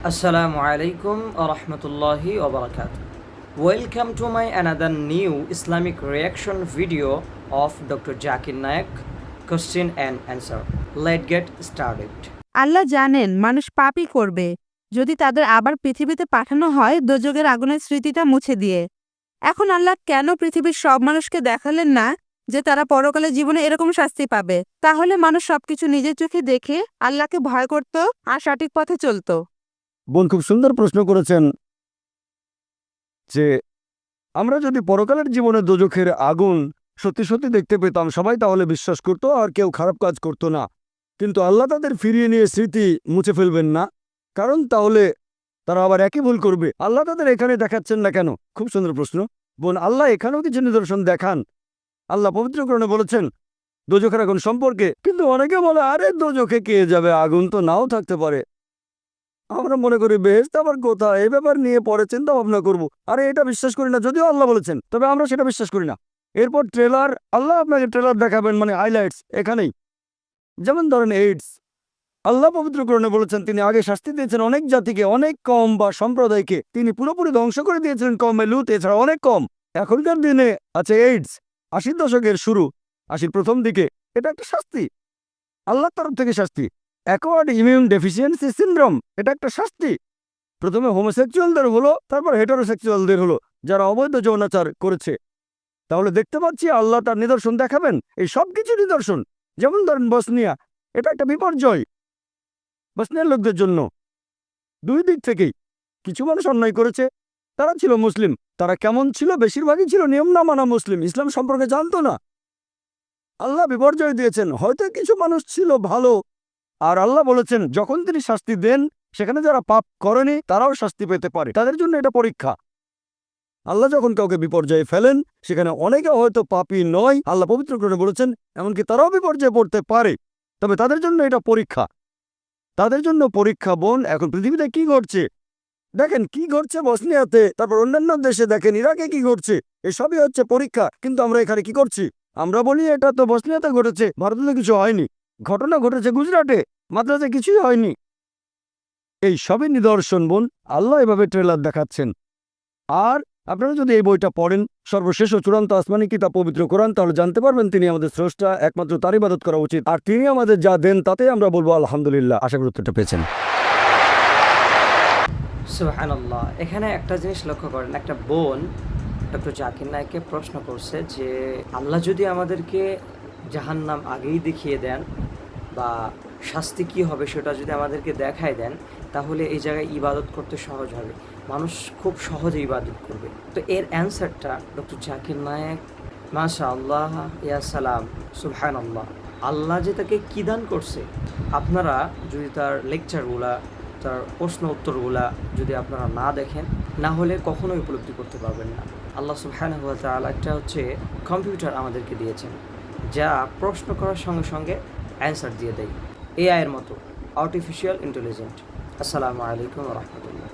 Assalamu আলাইকুম wa barakatuh. Welcome to my another new Islamic reaction video of Dr. Jakir Naik. Question and answer. Let's get started. আল্লাহ জানেন, মানুষ পাপই করবে যদি তাদের আবার পৃথিবীতে পাঠানো হয় দোজগের আগুনের স্মৃতিটা মুছে দিয়ে এখন আল্লাহ কেন পৃথিবীর সব মানুষকে দেখালেন না যে তারা পরকালে জীবনে এরকম শাস্তি পাবে তাহলে মানুষ সবকিছু নিজের চোখে দেখে আল্লাহকে ভয় করত আর সঠিক পথে চলতো বোন খুব সুন্দর প্রশ্ন করেছেন যে, আমরা যদি পরকালের জীবনে দোজখের আগুন সত্যি সত্যি দেখতে পেতাম, সবাই তাহলে বিশ্বাস করতো আর কেউ খারাপ কাজ করতো না। কিন্তু আল্লাহ তাদের ফিরিয়ে নিয়ে স্মৃতি মুছে ফেলবেন না। কারণ তাহলে তারা আবার একই ভুল করবে। আল্লাহ তাদের এখানে দেখাচ্ছেন না কেন? খুব সুন্দর প্রশ্ন। বোন, আল্লাহ এখানেও কিছু নিদর্শন দেখান। আল্লাহ পবিত্রকরণে বলেছেন, দোজখের আগুন সম্পর্কে। কিন্তু অনেকে বলে, আরে দোজখে কে যাবে? আগুন তো নাও থাকতে পারে। আমরা মনে করি বেহেস্ত আবার কোথায় এই ব্যাপার নিয়ে পরে চিন্তা ভাবনা করব। আরে, এটা বিশ্বাস করি না, যদিও আল্লাহ বলেছেন, তবে আমরা সেটা বিশ্বাস করি না। এরপর ট্রেলার, আল্লাহ আপনাকে ট্রেলার দেখাবেন মানে হাইলাইটস এখানেই। যেমন ধরেন এইডস আল্লাহ পবিত্রকরণে বলেছেন, তিনি আগে শাস্তি দিয়েছেন অনেক জাতিকে, অনেক কম বা সম্প্রদায়কে। তিনি পুরোপুরি ধ্বংস করে দিয়েছিলেন কমে লুত, এছাড়া অনেক কম। এখনকার দিনে আছে এইডস আশির দশকের শুরু, আশির প্রথম দিকে। এটা একটা শাস্তি। আল্লাহর তরফ থেকে শাস্তি। অ্যাকোয়ার্ড ইমিউন ডেফিসিয়েন্সি সিনড্রোম, এটা একটা শাস্তি। প্রথমে হোমোসেক্সুয়ালদের হলো, তারপর হেটারোসেক্সুয়ালদের হলো, যারা অবৈধ যৌনাচার করেছে। তাহলে দেখতে পাচ্ছি আল্লাহ তার নিদর্শন দেখাবেন। এই সব কিছু নিদর্শন, যেমন ধরেন বসনিয়া, এটা একটা বিপর্যয় বসনিয়ার লোকদের জন্য। দুই দিক থেকেই, কিছু মানুষ অন্যায় করেছে, তারা ছিল মুসলিম, তারা কেমন ছিল, বেশিরভাগই ছিল নিয়ম না মানা মুসলিম, ইসলাম সম্পর্কে জানতো না। আল্লাহ বিপর্যয় দিয়েছেন, হয়তো কিছু মানুষ ছিল ভালো আর আল্লাহ বলেছেন, যখন তিনি শাস্তি দেন, সেখানে যারা পাপ করেনি, তারাও শাস্তি পেতে পারে। তাদের জন্য এটা পরীক্ষা। আল্লাহ যখন কাউকে বিপর্যয়ে ফেলেন, সেখানে অনেকে হয়তো পাপী নয়। আল্লাহ পবিত্র করে বলেছেন, এমনকি তারাও বিপর্যয়ে পড়তে পারে। তবে তাদের জন্য এটা পরীক্ষা। তাদের জন্য পরীক্ষা, বোন, এখন পৃথিবীতে কি ঘটছে? দেখেন, কি ঘটছে বসনিয়াতে, তারপর অন্যান্য দেশে দেখেন, ইরাকে কি ঘটছে? এসবই হচ্ছে পরীক্ষা। কিন্তু আমরা এখানে কি করছি? আমরা বলি, এটা তো বসনিয়াতে ঘটেছে, ভারতে কিছু হয়নি। ঘটনা ঘটেছে গুজরাটে মাদ্রাজে কিছুই হয়নি। এই সবই নিদর্শন, বোন। আল্লাহ এভাবে ট্রেলার দেখাচ্ছেন। আর আপনারা যদি এই বইটা পড়েন, সর্বশেষ ও চূড়ান্ত আসমানি কিতাব পবিত্র কোরআন, তাহলে জানতে পারবেন তিনি আমাদের স্রষ্টা, একমাত্র তার ইবাদত করা উচিত। আর তিনি আমাদের যা দেন তাতে আমরা বলব আলহামদুলিল্লাহ। আশা উত্তরটা পেয়েছেন। সুবহানাল্লাহ। এখানে একটা জিনিস লক্ষ্য করেন, একটা বোন, ডক্টর জাকির নায়ককে প্রশ্ন করছে যে, আল্লাহ যদি আমাদেরকে জাহান্নাম আগেই দেখিয়ে দেন বা শাস্তি কী হবে সেটা যদি আমাদেরকে দেখায় দেন, তাহলে এই জায়গায় ইবাদত করতে সহজ হবে। মানুষ খুব সহজে ইবাদত করবে। তো এর অ্যান্সারটা ডক্টর জাকির নায়ক মাশা আল্লাহ ইয়া সালাম সুবহান আল্লাহ আল্লাহ যে তাকে কী দান করছে, আপনারা যদি তার লেকচারগুলা, তার প্রশ্ন উত্তরগুলা যদি আপনারা না দেখেন, না হলে কখনোই উপলব্ধি করতে পারবেন না। আল্লাহ সুবহানাহু ওয়া তাআলা একটা হচ্ছে কম্পিউটার আমাদেরকে দিয়েছেন। যা প্রশ্ন করার সঙ্গে সঙ্গে অ্যান্সার দিয়ে দেয়। এআইয়ের মতো আর্টিফিশিয়াল ইন্টেলিজেন্ট আসসালামু আলাইকুম রহমতুল্লাহ।